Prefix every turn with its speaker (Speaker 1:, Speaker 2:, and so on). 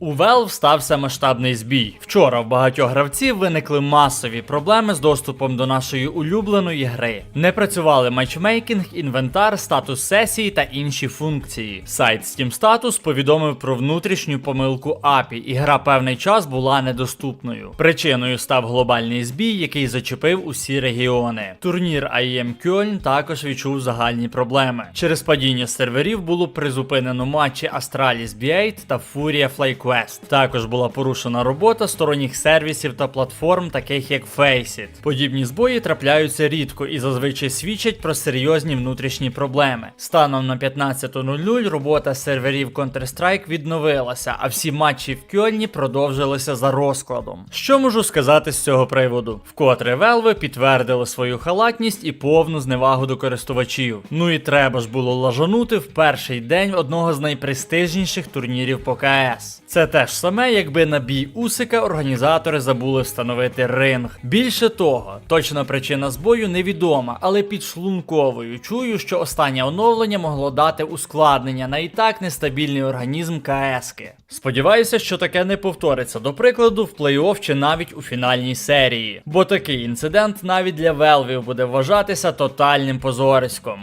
Speaker 1: У Valve стався масштабний збій. Вчора в багатьох гравців виникли масові проблеми з доступом до нашої улюбленої гри. Не працювали матчмейкінг, інвентар, статус сесії та інші функції. Сайт Steam Status повідомив про внутрішню помилку API, і гра певний час була недоступною. Причиною став глобальний збій, який зачепив усі регіони. Турнір IEM Кьольн також відчув загальні проблеми. Через падіння серверів було призупинено матчі Astralis B8 та Furia FlyQuest. Також була порушена робота сторонніх сервісів та платформ, таких як Faceit. Подібні збої трапляються рідко і зазвичай свідчать про серйозні внутрішні проблеми. Станом на 15.00 робота серверів Counter-Strike відновилася, а всі матчі в Кьольні продовжилися за розкладом. Що можу сказати з цього приводу? Вкотре Valve підтвердили свою халатність і повну зневагу до користувачів. Ну і треба ж було лажанути в перший день одного з найпрестижніших турнірів по КС. Це те ж саме, якби на бій Усика організатори забули встановити ринг. Більше того, точна причина збою невідома, але підшлунковою чую, що останнє оновлення могло дати ускладнення на і так нестабільний організм КСки. Сподіваюся, що таке не повториться, до прикладу, в плей-офф чи навіть у фінальній серії. Бо такий інцидент навіть для Велвів буде вважатися тотальним позориськом.